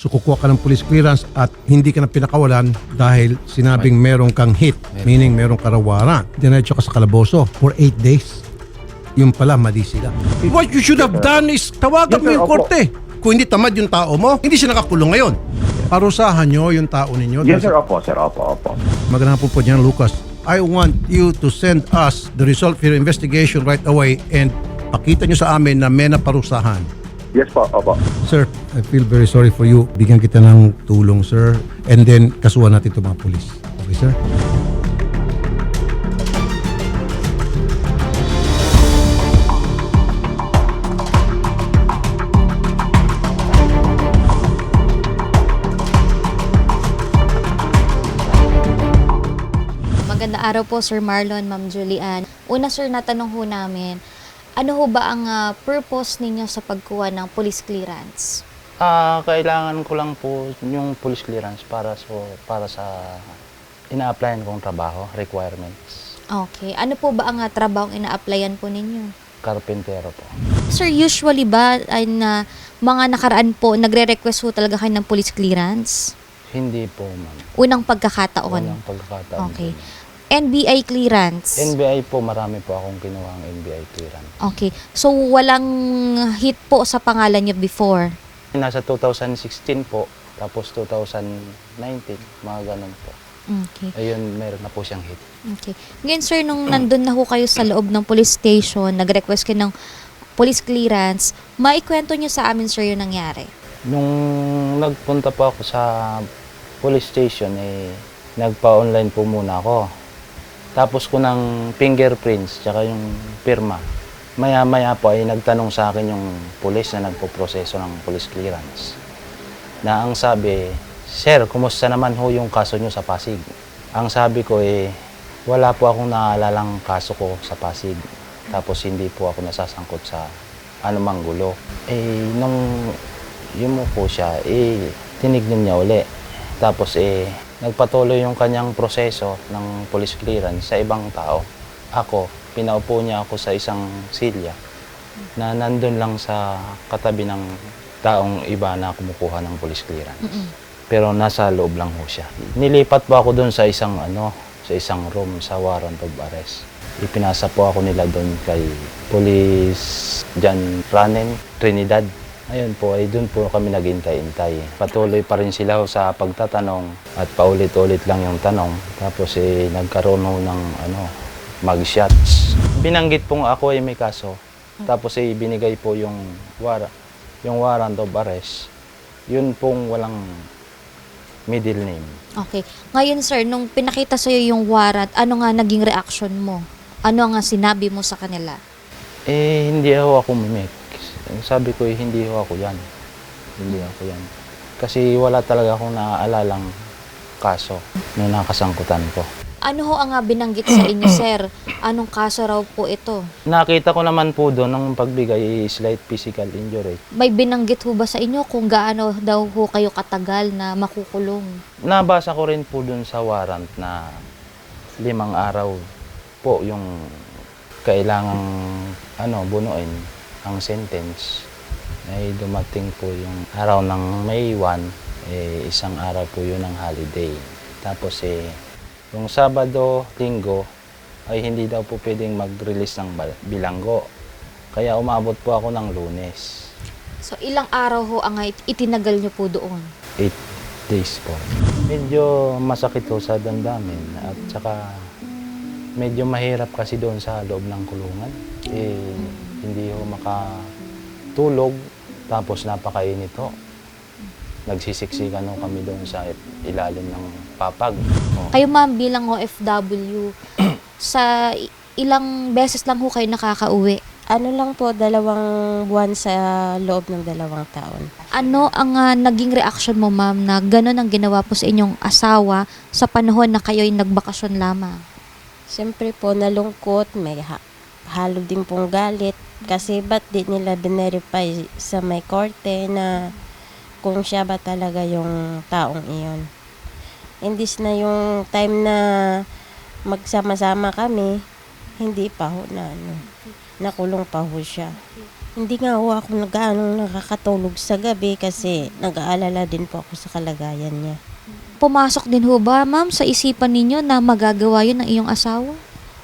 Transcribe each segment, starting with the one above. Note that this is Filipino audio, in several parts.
So kukuha ka ng police clearance at hindi ka na pinakawalan dahil sinabing meron kang hit, meaning meron karawaran. Diretso ka sa kalaboso for 8 days. Yung pala, mali sila. What you should have done is tawagan Yes, mo sir, yung opo. korte. Kung hindi tamad yung tao mo, hindi siya nakakulong ngayon. Parusahan nyo yung tao ninyo. Yes, sir. Opo, sir. Opo, opo. Magandang hapon po dyan, Lucas. I want you to send us the result of your investigation right away and pakita nyo sa amin na may naparusahan. Yes po, opo. Sir, I feel very sorry for you. Bigyan kita ng tulong, sir. And then, kasuhan natin itong mga polis. Okay, sir? Magandang araw po, Sir Marlon, Ma'am Julian. Una, sir, natanong ho namin, ano ho ba ang ah, purpose ninyo sa pagkuha ng police clearance? Ah, kailangan ko lang po yung police clearance para so para sa ina-applyan kong trabaho, requirements. Okay. Ano po ba ang ah, trabahong ina-applyan po ninyo? Carpentero po. Sir, usually ba ay na mga nakaraan po, nagre-request ho talaga kayo ng police clearance? Hindi po, ma'am. Unang pagkakataon. Walang pagkakataon. Okay. po. NBI clearance. NBI po, marami po akong kinuha ang NBI clearance. okay. So, walang hit po sa pangalan niyo before? Nasa 2016 po, tapos 2019, mga ganun po. Okay. Ayun, meron na po siyang hit. Okay. Ngayon, sir, nung nandun na ho kayo sa loob ng police station, nag-request kayo ng police clearance, maikwento nyo sa amin, sir, yung nangyari. Nung nagpunta po ako sa police station, eh, nagpa-online po muna ako. Tapos ko ng fingerprints, tsaka yung pirma. Maya-maya po ay nagtanong sa akin yung police na nagpo-proseso ng police clearance. Na ang sabi, Sir, kumusta naman ho yung kaso nyo sa Pasig? Ang sabi ko eh, wala po akong naalalang kaso ko sa Pasig. Tapos hindi po ako nasasangkot sa anumang gulo. Eh, nung po siya, eh, tinignan niya uli. Tapos eh, nagpatuloy yung kanyang proseso ng police clearance sa ibang tao. Ako, pinaupo niya ako sa isang silya na nandun lang sa katabi ng taong iba na kumukuha ng police clearance. Pero nasa loob lang ho siya. Nilipat po ako doon sa isang ano, sa isang room sa warrant of arrest. Ipinasa po ako nila doon kay Police John Ranen, Trinidad. Ayun po, ay doon po kami naghintay-intay. Patuloy pa rin sila sa pagtatanong at paulit-ulit lang yung tanong. Tapos eh, nagkaroon ho ng ano, mag-shots. Binanggit pong ako ay may kaso. Tapos eh, binigay po yung, war yung warrant of arrest. Yun pong walang middle name. Okay. Ngayon, sir, nung pinakita sa'yo yung warrant, ano nga naging reaction mo? Ano nga sinabi mo sa kanila? Eh, hindi ako ako mimik. Sabi ko, eh, hindi ho ako yan. Hindi ako yan. Kasi wala talaga akong naaalalang kaso na nakasangkutan ko. Ano ho ang binanggit sa inyo, sir? Anong kaso raw po ito? Nakita ko naman po doon ng pagbigay is slight physical injury. May binanggit ho ba sa inyo kung gaano daw ho kayo katagal na makukulong? Nabasa ko rin po doon sa warrant na limang araw po yung kailangang ano, bunuin ang sentence. Ay dumating po yung araw ng May 1, eh, isang araw po yun ng holiday. Tapos eh, yung Sabado, Linggo, ay hindi daw po pwedeng mag-release ng bilanggo. Kaya umabot po ako ng lunes. So, ilang araw ho ang itinagal nyo po doon? 8 days po. Medyo masakit po sa damdamin at saka medyo mahirap kasi doon sa loob ng kulungan. Eh, hindi ho makatulog tapos napakainit ho. Nagsisiksikan ho kami doon sa ilalim ng papag. Oh. Kayo ma'am bilang OFW, sa ilang beses lang ho kayo nakakauwi? Ano lang po, dalawang buwan sa loob ng dalawang taon. Ano ang ah, naging reaction mo ma'am na gano'n ang ginawa po sa inyong asawa sa panahon na kayo'y nagbakasyon lamang? Siyempre po, nalungkot, may ha- halo din pong galit. Kasi ba't di nila dinerify sa may korte na kung siya ba talaga yung taong iyon. Indis na yung time na magsama-sama kami, hindi pa ho na ano, nakulong pa ho siya. Hindi nga ho ako nag-ano nakakatulog sa gabi kasi nag-aalala din po ako sa kalagayan niya. Pumasok din ho ba, ma'am, sa isipan ninyo na magagawa yun ng iyong asawa?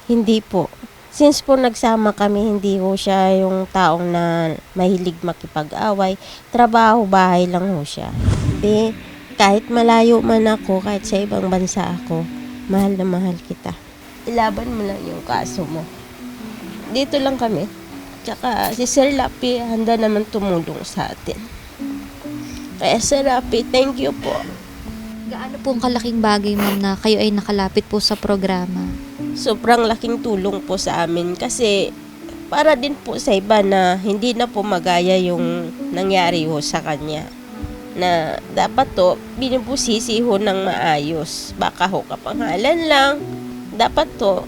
Hindi po. Since po nagsama kami, hindi ho siya yung taong na mahilig makipag-away. Trabaho, bahay lang ho siya. Di, kahit malayo man ako, kahit sa ibang bansa ako, mahal na mahal kita. Ilaban mo lang yung kaso mo. Dito lang kami. Tsaka si Sir Lapi, handa naman tumulong sa atin. Kaya Sir Lapi, thank you po. Gaano pong kalaking bagay, ma'am, na kayo ay nakalapit po sa programa? Sobrang laking tulong po sa amin kasi para din po sa iba na hindi na po magaya yung nangyari ho sa kanya. Na dapat to binubusisi ho ng maayos. Baka ho kapangalan lang. Dapat to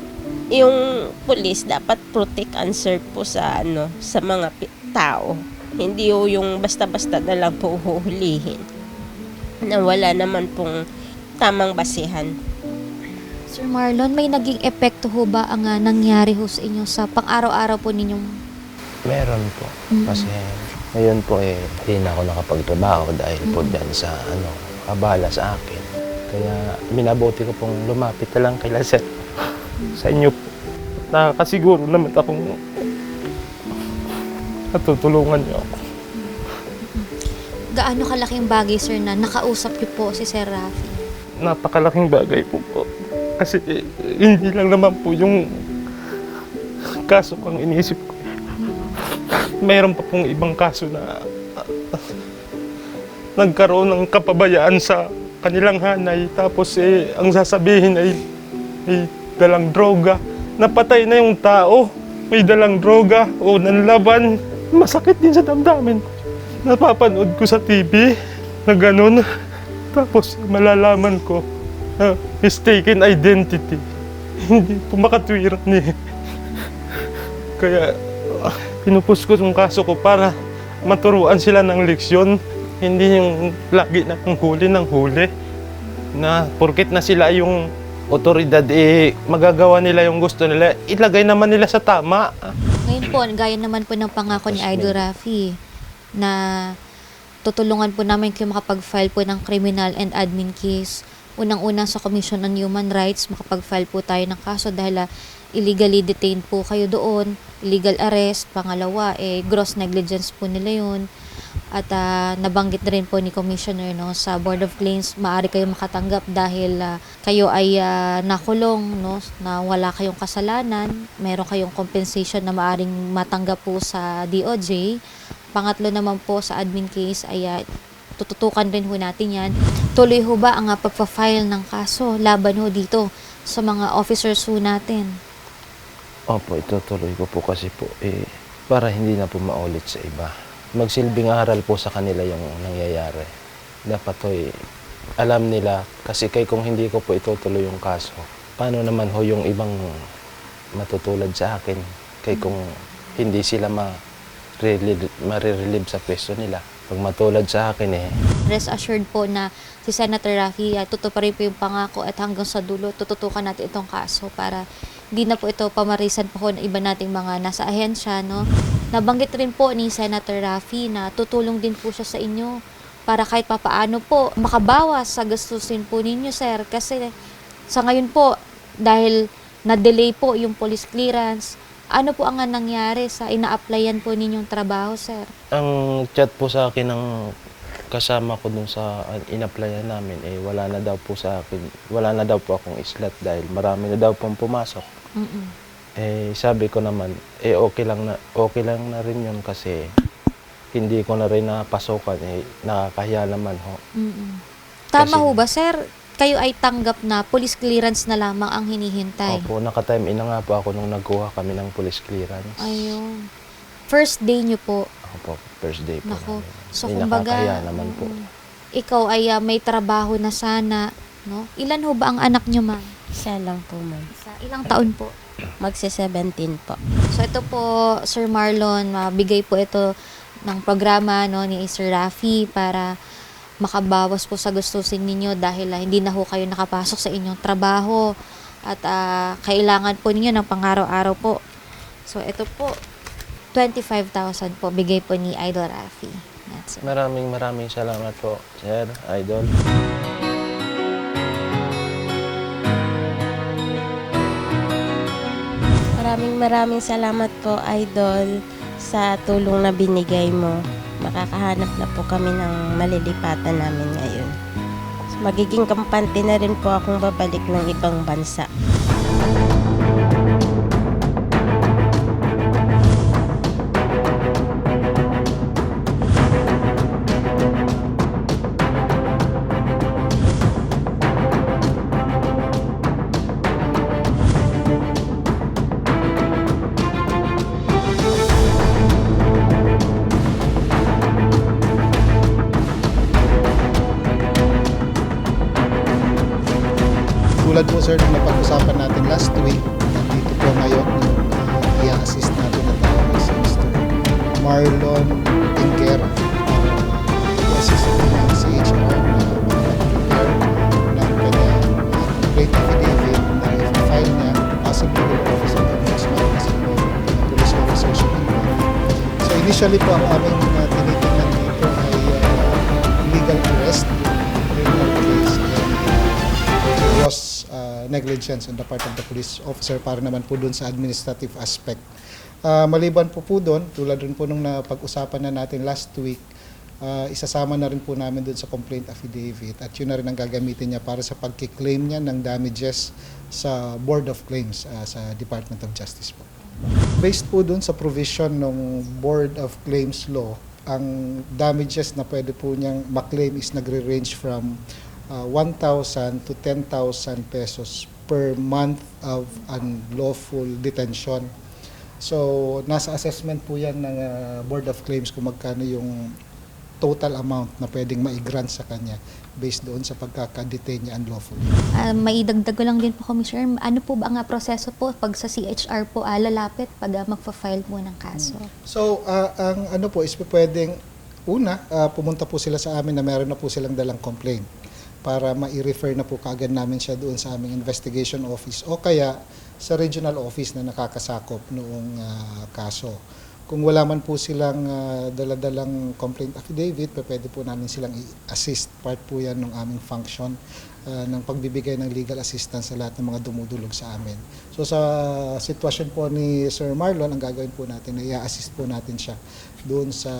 yung pulis dapat protect and serve po sa ano sa mga tao. Hindi ho yung basta-basta na lang po huhulihin na wala naman pong tamang basihan Sir Marlon, may naging epekto ho ba ang ah, nangyari ho sa inyo sa pang-araw-araw po ninyong Meron po. Mm. Kasi ngayon po eh, hindi na ako nakapagtrabaho dahil po dyan sa ano, abala sa akin. Kaya minabuti ko pong lumapit na lang kay Sir. Sa inyo po. Nakakasiguro naman akong natutulungan niyo ako. gaano kalaking bagay, sir, na nakausap niyo po si Sir Rafi? napakalaking bagay po po. Kasi eh, hindi lang naman po yung kaso kang iniisip ko. Mayroon pa pong ibang kaso na nagkaroon ng kapabayaan sa kanilang hanay. Tapos eh, ang sasabihin ay may dalang droga. Napatay na yung tao. May dalang droga o nanlaban. Masakit din sa damdamin. Napapanood ko sa TV na ganun. Tapos malalaman ko na mistaken identity. Hindi po makatwiran eh. Kaya ah, pinupus ko yung kaso ko para maturuan sila ng leksyon. Hindi yung lagi na ng huli ng huli. Na porkit na sila yung otoridad, eh, magagawa nila yung gusto nila, ilagay naman nila sa tama. Ngayon po, gaya naman po ng pangako ni Idol Rafi na tutulungan po namin kayo makapag-file po ng criminal and admin case. Unang-una sa Commission on Human Rights, makapag-file po tayo ng kaso dahil ah, illegally detained po kayo doon, illegal arrest, pangalawa, eh, gross negligence po nila yun. At ah, nabanggit na rin po ni Commissioner no, sa Board of Claims, maaari kayo makatanggap dahil ah, kayo ay ah, nakulong, no, na wala kayong kasalanan, meron kayong compensation na maaring matanggap po sa DOJ. Pangatlo naman po sa admin case ay ah, tututukan rin ho natin yan. Tuloy ho ba ang ah, pagpa-file ng kaso laban ho dito sa mga officers ho natin? Opo, itutuloy ko po kasi po eh, para hindi na po maulit sa iba. Magsilbing aral po sa kanila yung nangyayari. Dapat ho eh, alam nila kasi kay kung hindi ko po itutuloy yung kaso, paano naman ho yung ibang matutulad sa akin kay kung hindi sila ma marirelieve sa pwesto nila. Pag matulad sa akin eh, Rest assured po na si Senator Rafi uh, tutuparin po yung pangako at hanggang sa dulo tututukan natin itong kaso para hindi na po ito pamarisan po ng iba nating mga nasa ahensya. No? Nabanggit rin po ni Senator Rafi na tutulong din po siya sa inyo para kahit papaano po makabawas sa gastusin po ninyo, sir. Kasi sa ngayon po, dahil na-delay po yung police clearance, ano po ang nangyari sa ina-applyan po ninyong trabaho, sir? ang chat po sa akin ng kasama ko dun sa in-applyan namin eh wala na daw po sa akin wala na daw po akong slot dahil marami na daw pong pumasok Mm-mm. eh sabi ko naman eh okay lang na okay lang na rin yun kasi hindi ko na rin napasukan eh nakakahiya naman ho Mm-mm. Tama Kasi- ho ba, sir? Kayo ay tanggap na police clearance na lamang ang hinihintay. Opo, naka-time in na nga po ako nung nagkuha kami ng police clearance. Ayun. First day nyo po. Ako po, first day po Nako. namin. So, Eh, kumbaga, naman po. mm, ikaw ay ah, may trabaho na sana. No? Ilan ho ba ang anak nyo, ma'am? Isa lang po, ma'am. Sa ilang taon po? Magsi-17 po. So ito po, Sir Marlon, mabigay po ito ng programa no, ni Sir Rafi para makabawas po sa gustusin ninyo dahil ah, hindi na ho kayo nakapasok sa inyong trabaho at ah, kailangan po ninyo ng pangaraw-araw po. So ito po, 25,000 po bigay po ni Idol Rafi. That's it. Maraming maraming salamat po, Sir Idol. Maraming maraming salamat po, Idol, sa tulong na binigay mo. Makakahanap na po kami ng malilipatan namin ngayon. Magiging kampante na rin po akong babalik ng ibang bansa. Tulad po sir ng napag-usapan natin last week, nandito po ngayon yung uh, i-assist natin na tao si Mr. Marlon Ingera. Uh, i-assist po ng CHR na mag-prepare ng kanyang complete affidavit na i-file niya possibly the Office of Ombudsman kasi po ng police officer siya. So initially po ang aming uh, tinitingnan dito ay uh, legal arrest, negligence on the part of the police officer para naman po dun sa administrative aspect. Uh, maliban po po doon, tulad rin po nung napag-usapan na natin last week, uh, isasama na rin po namin dun sa complaint affidavit at yun na rin ang gagamitin niya para sa pagkiklaim niya ng damages sa Board of Claims uh, sa Department of Justice po. Based po dun sa provision ng Board of Claims Law, ang damages na pwede po niyang maklaim is nagre-range from uh, 1,000 to 10,000 pesos per month of unlawful detention. So, nasa assessment po yan ng uh, Board of Claims kung magkano yung total amount na pwedeng ma-grant sa kanya based doon sa pagkaka-detain niya unlawfully. Ah, maidagdag ko lang din po, Commissioner. Ano po ba ang ah, proseso po pag sa CHR po ah, lalapit pag ah, magfa-file po ng kaso? So, ah, ang ano po is pwedeng, una, ah, pumunta po sila sa amin na meron na po silang dalang complaint para ma-refer na po kaagad namin siya doon sa aming investigation office o kaya sa regional office na nakakasakop noong ah, kaso. Kung wala man po silang ah, daladalang complaint affidavit, pwede po namin silang i-assist. Part po yan ng aming function ah, ng pagbibigay ng legal assistance sa lahat ng mga dumudulog sa amin. So sa sitwasyon po ni Sir Marlon, ang gagawin po natin, ay i-assist po natin siya doon sa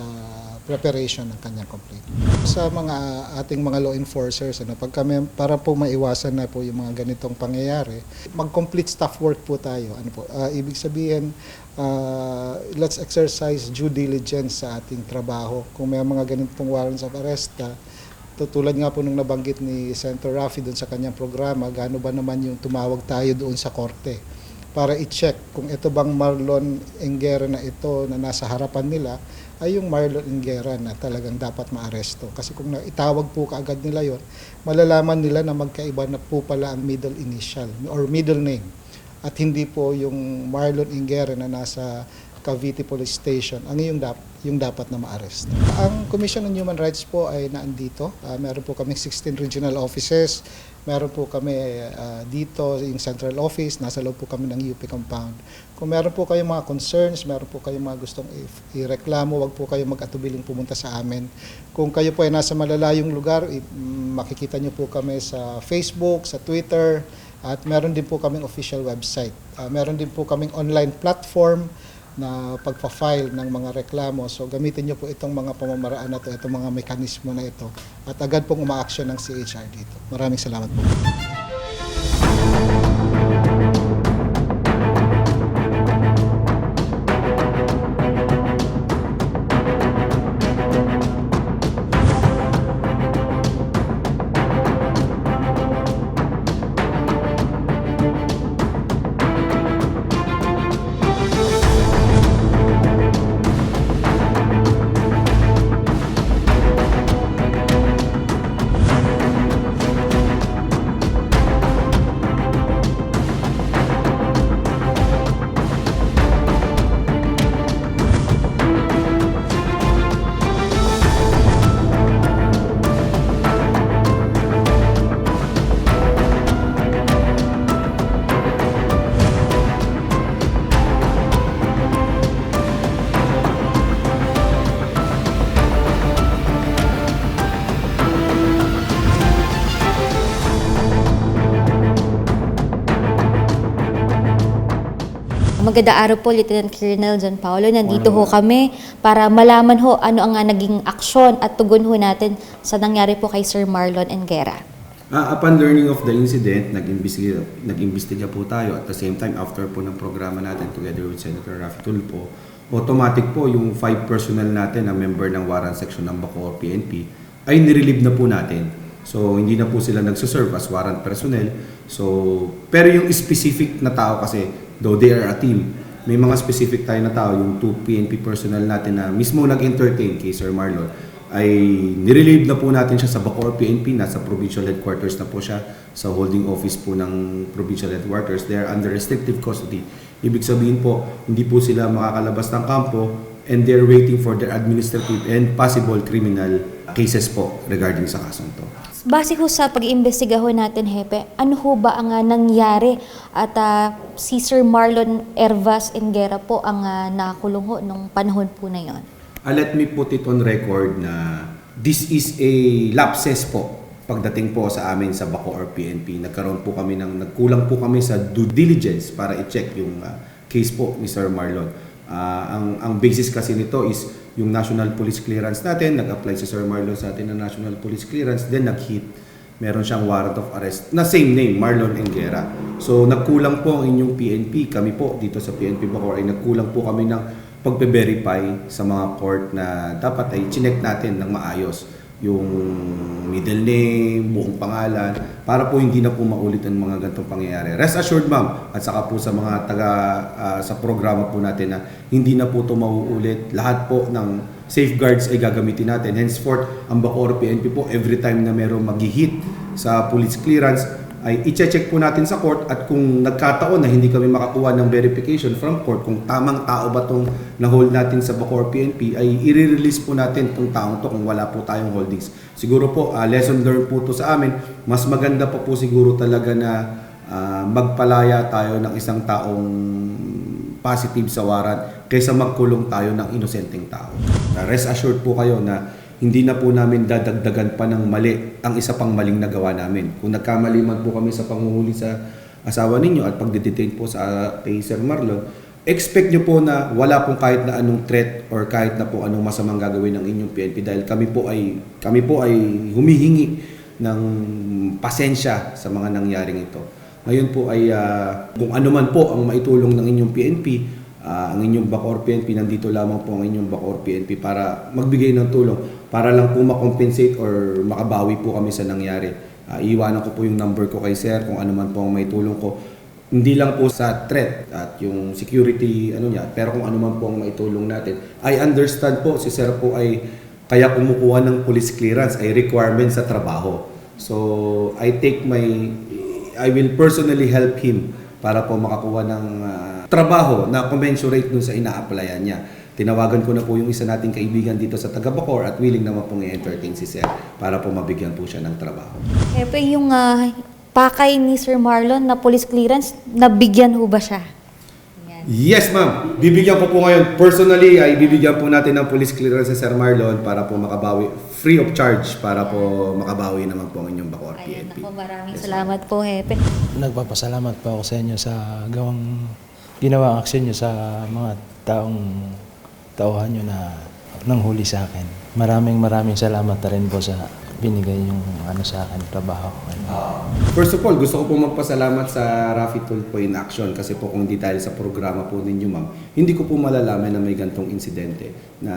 preparation ng kanyang complaint. Sa mga ating mga law enforcers, ano, pag kami, para po maiwasan na po yung mga ganitong pangyayari, mag-complete staff work po tayo. Ano po, ah, ibig sabihin, ah, let's exercise due diligence sa ating trabaho. Kung may mga ganitong warrants of arrest, ah, tutulad nga po nung nabanggit ni Senator Rafi doon sa kanyang programa, gaano ba naman yung tumawag tayo doon sa korte para i-check kung ito bang Marlon Engera na ito na nasa harapan nila ay yung Marlon Engera na talagang dapat maaresto. Kasi kung itawag po kaagad nila yon, malalaman nila na magkaiba na po pala ang middle initial or middle name at hindi po yung Marlon Engera na nasa Cavite Police Station ang yung, dap- yung dapat na ma-arrest. Ang Commission on Human Rights po ay naandito. Ah, meron po kami 16 regional offices. Meron po kami ah, dito yung central office. Nasa loob po kami ng UP compound. Kung meron po kayong mga concerns, meron po kayong mga gustong ireklamo, wag po kayong mag-atubiling pumunta sa amin. Kung kayo po ay nasa malalayong lugar, makikita niyo po kami sa Facebook, sa Twitter, at meron din po kaming official website. Ah, meron din po kaming online platform na pagpa-file ng mga reklamo. So gamitin niyo po itong mga pamamaraan na ito, itong mga mekanismo na ito at agad pong uma-action ng CHR dito. Maraming salamat po. Maganda araw po, Lieutenant Colonel John Paulo. Nandito ho kami para malaman ho ano ang nga naging aksyon at tugon ho natin sa nangyari po kay Sir Marlon Engera. Ah, upon learning of the incident, nag-imbestiga, nag-imbestiga po tayo. At the same time, after po ng programa natin together with Senator Rafi Tulfo, automatic po yung five personnel natin na member ng warrant section ng Bacoor PNP ay nirelieve na po natin. So, hindi na po sila nagsuserve as warrant personnel. So, pero yung specific na tao kasi, though they are a team, may mga specific tayo na tao, yung two PNP personnel natin na mismo nag-entertain kay Sir Marlon, ay nirelieve na po natin siya sa Bacoor PNP, nasa provincial headquarters na po siya, sa holding office po ng provincial headquarters. They are under restrictive custody. Ibig sabihin po, hindi po sila makakalabas ng kampo and they're waiting for their administrative and possible criminal cases po regarding sa kasong to. Base ho sa pag-iimbestiga ho natin, Hepe, ano ho ba ang ah, nangyari at ah, si Sir Marlon Ervas Engera po ang ah, nakulong ho nung panahon po na yon? Uh, let me put it on record na this is a lapses po pagdating po sa amin sa Bacoor PNP. Nagkaroon po kami ng, nagkulang po kami sa due diligence para i-check yung uh, case po ni Sir Marlon. Ah, ang, ang basis kasi nito is yung national police clearance natin, nag-apply si Sir Marlon sa atin ng national police clearance, then nag-hit. Meron siyang warrant of arrest na same name, Marlon Engera. So nagkulang po ang inyong PNP, kami po dito sa PNP Bacoor ay nagkulang po kami ng pagpe-verify sa mga court na dapat ay chinek natin ng maayos yung middle name, buong pangalan, para po hindi na po maulit ang mga ganitong pangyayari. Rest assured ma'am, at saka po sa mga taga ah, sa programa po natin na hindi na po ito mauulit. Lahat po ng safeguards ay gagamitin natin. Henceforth, ang Bacoor PNP po, every time na merong mag-hit sa police clearance, ay i-check po natin sa court at kung nagkataon na hindi kami makakuha ng verification from court kung tamang tao ba tong na-hold natin sa Bacoor PNP ay i-release po natin tong taong to kung wala po tayong holdings. Siguro po, ah, lesson learned po to sa amin. Mas maganda pa po siguro talaga na ah, magpalaya tayo ng isang taong positive sa warrant kaysa magkulong tayo ng inosenteng tao. Uh, Rest assured po kayo na hindi na po namin dadagdagan pa ng mali ang isa pang maling nagawa namin. Kung nagkamali man po kami sa panguhuli sa asawa ninyo at pagdedetain po sa kay Sir Marlon, expect nyo po na wala pong kahit na anong threat or kahit na po anong masamang gagawin ng inyong PNP dahil kami po ay kami po ay humihingi ng pasensya sa mga nangyaring ito. Ngayon po ay ah, kung ano man po ang maitulong ng inyong PNP, ah, ang inyong Bacoor PNP, nandito lamang po ang inyong Bacoor PNP para magbigay ng tulong, para lang po makompensate or makabawi po kami sa nangyari. Ah, iiwanan ko po yung number ko kay Sir kung ano man po ang maitulong ko. Hindi lang po sa threat at yung security ano niya, pero kung ano man po ang maitulong natin. I understand po, si Sir po ay kaya kumukuha ng police clearance ay requirement sa trabaho. So, I take my I will personally help him para po makakuha ng ah, trabaho na commensurate dun sa ina-applyan niya. Tinawagan ko na po yung isa nating kaibigan dito sa taga Bacoor at willing naman pong i-entertain si Sir para po mabigyan po siya ng trabaho. Hepe, yung ah, pakay ni Sir Marlon na police clearance, nabigyan ho ba siya? Yan. Yes, ma'am. Bibigyan ko po ngayon. Personally, ay bibigyan po natin ng police clearance si Sir Marlon para po makabawi, free of charge, para po makabawi naman po ang inyong Bacoor Ayan, PNP. ako, maraming salamat po, Hepe. Nagpapasalamat po ako sa inyo sa gawang ginawang aksyon nyo sa mga taong tauhan nyo na nanghuli sa akin. Maraming maraming salamat na rin po sa binigay yung ano sa akin, trabaho. First of all, gusto ko po magpasalamat sa Rafi Tulfo in Action kasi po kung di dahil sa programa po ninyo ma'am, hindi ko po malalaman na may gantong insidente, na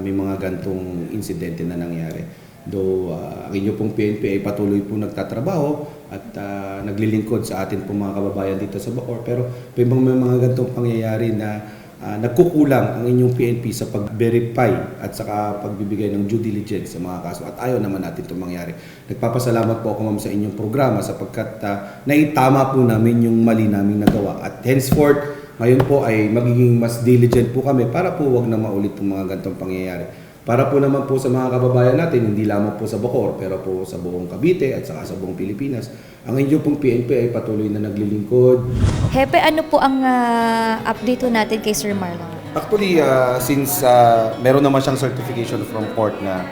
may mga gantong insidente na nangyari. Though uh, ang inyo pong PNP ay patuloy po nagtatrabaho at ah, naglilingkod sa atin po mga kababayan dito sa Bacoor pero may mga gantong pangyayari na ah, nagkukulang ang inyong PNP sa pag-verify at saka pagbibigay ng due diligence sa mga kaso at ayaw naman natin itong mangyari. Nagpapasalamat po ako ma'am sa inyong programa sapagkat ah, naitama po namin yung mali naming nagawa at henceforth ngayon po ay magiging mas diligent po kami para po wag na maulit yung mga gantong pangyayari. Para po naman po sa mga kababayan natin, hindi lamang po sa Bacoor, pero po sa buong Cavite at saka sa buong Pilipinas, ang inyong pong PNP ay patuloy na naglilingkod, Hepe, ano po ang ah, update natin kay Sir Marlon? Actually, uh, since uh, meron naman siyang certification from court na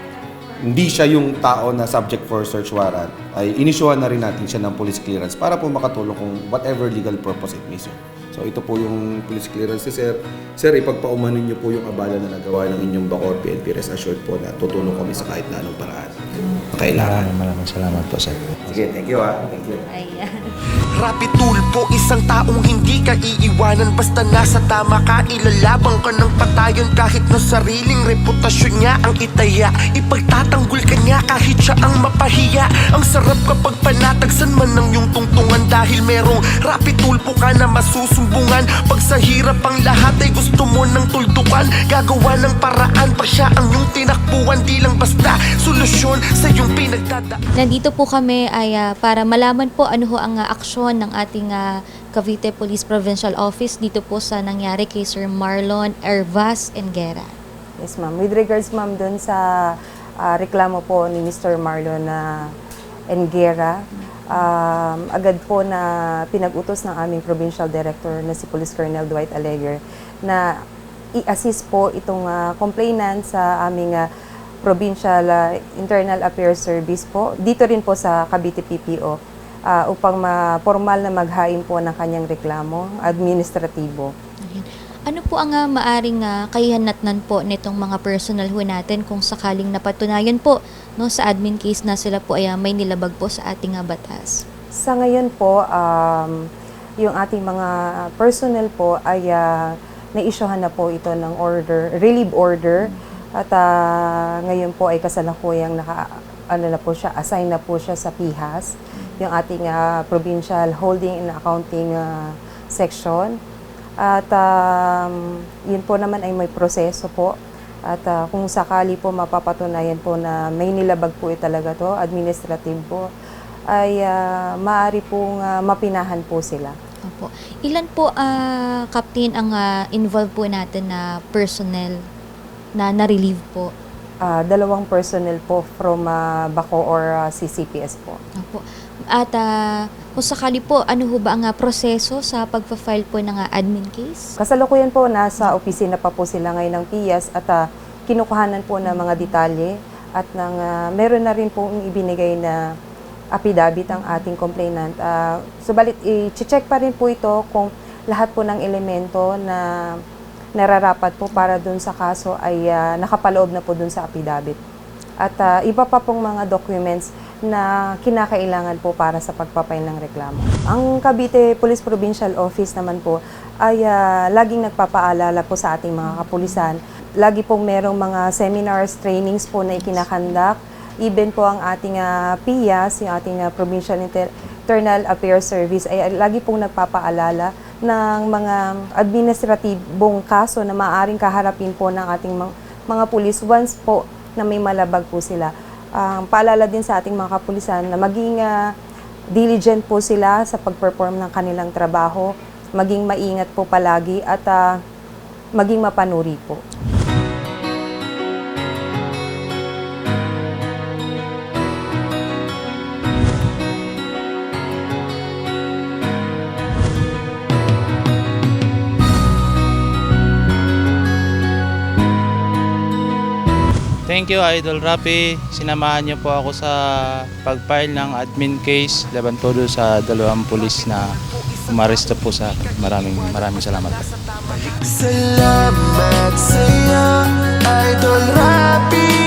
hindi siya yung tao na subject for search warrant, ay inisyuhan na rin natin siya ng police clearance para po makatulong kung whatever legal purpose it may serve. So ito po yung police clearance ni Sir. Sir, ipagpaumanin niyo po yung abala na nagawa ng inyong Bacor PNP. Rest assured po na tutulong kami sa kahit na anong paraan. Kailangan. Maraming maraming salamat po sir. Sige, thank you ha. Thank you. Ayan. Rapi tulpo, isang taong hindi ka iiwanan. Basta nasa tama ka, ilalabang ka ng patayon. Kahit na sariling reputasyon niya ang itaya Ipagtatanggol ka niya kahit siya ang mapahiya. Ang sarap kapag panatagsan man ng iyong tungtungan Dahil merong rapi tulpo ka na masusumbungan. Pag sa hirap ang lahat ay gusto mo ng tuldukan. Gagawa ng paraan pa siya ang iyong tinakbuhan. Di lang basta solusyon sa iyong pinagdadaan. Nandito po kami ay ah, para malaman po ano ho ang ah, aksyon ng ating ah, Cavite Police Provincial Office dito po sa nangyari kay Sir Marlon Ervas Engera. Yes, ma'am. With regards, ma'am, dun sa ah, reklamo po ni Mr. Marlon na Engera, um, agad po na pinag-utos ng aming provincial director na si Police Colonel Dwight Alleger na i-assist po itong ah, complainant sa aming ah, provincial ah, internal affairs service po dito rin po sa Cavite PPO ah, upang ma-formal na maghain po ng kanyang reklamo administratibo. Ano po ang ah, maaring uh, kahihanatnan po nitong mga personal ho natin kung sakaling napatunayan po no, sa admin case na sila po ay ah, may nilabag po sa ating ah, batas? Sa ngayon po, um, yung ating mga personnel po ay uh, na-issuehan na po ito ng order, relief order. At ah, ngayon po ay kasalukuyang naka, ano na po siya, assign na po siya sa PIHAS, yung ating ah, Provincial Holding and Accounting ah, Section. At um, yun po naman ay may proseso po. At ah, kung sakali po mapapatunayan po na may nilabag po talaga to, administrative po, ay ah, maaari pong ah, mapinahan po sila. Opo. Ilan po, ah, Captain, ang ah, involved po natin na personnel na na-relieve po? Ah, dalawang personnel po from ah, Baco or ah, CCPS po. Opo. At ah, kung sakali po, ano ho ba ang ah, proseso sa pagpa-file po ng ah, admin case? Kasalukuyan po, nasa opisina pa po sila ngayon ng PIAS at ah, kinukuhanan po ng mga detalye at ng, ah, meron na rin po ibinigay na affidavit ang ating complainant. Ah, subalit, i-check pa rin po ito kung lahat po ng elemento na nararapat po para dun sa kaso ay ah, nakapaloob na po dun sa affidavit. At ah, iba pa pong mga documents na kinakailangan po para sa pagpapail ng reklamo. Ang Cavite Police Provincial Office naman po ay ah, laging nagpapaalala po sa ating mga kapulisan. Lagi pong merong mga seminars, trainings po na ikinakandak. Even po ang ating ah, PIAS, yung ating ah, Provincial Inter- Internal Affairs Service ay lagi pong nagpapaalala ng mga administratibong kaso na maaaring kaharapin po ng ating mga, mga pulis once po na may malabag po sila. Ang paalala din sa ating mga kapulisan na maging ah, diligent po sila sa pag-perform ng kanilang trabaho, maging maingat po palagi at ah, maging mapanuri po. Thank you, Idol Rapi. Sinamahan niyo po ako sa pag-file ng admin case laban po doon sa dalawang pulis na umaresto po sa. Maraming maraming salamat. Salamat sa'yo, Idol Rapi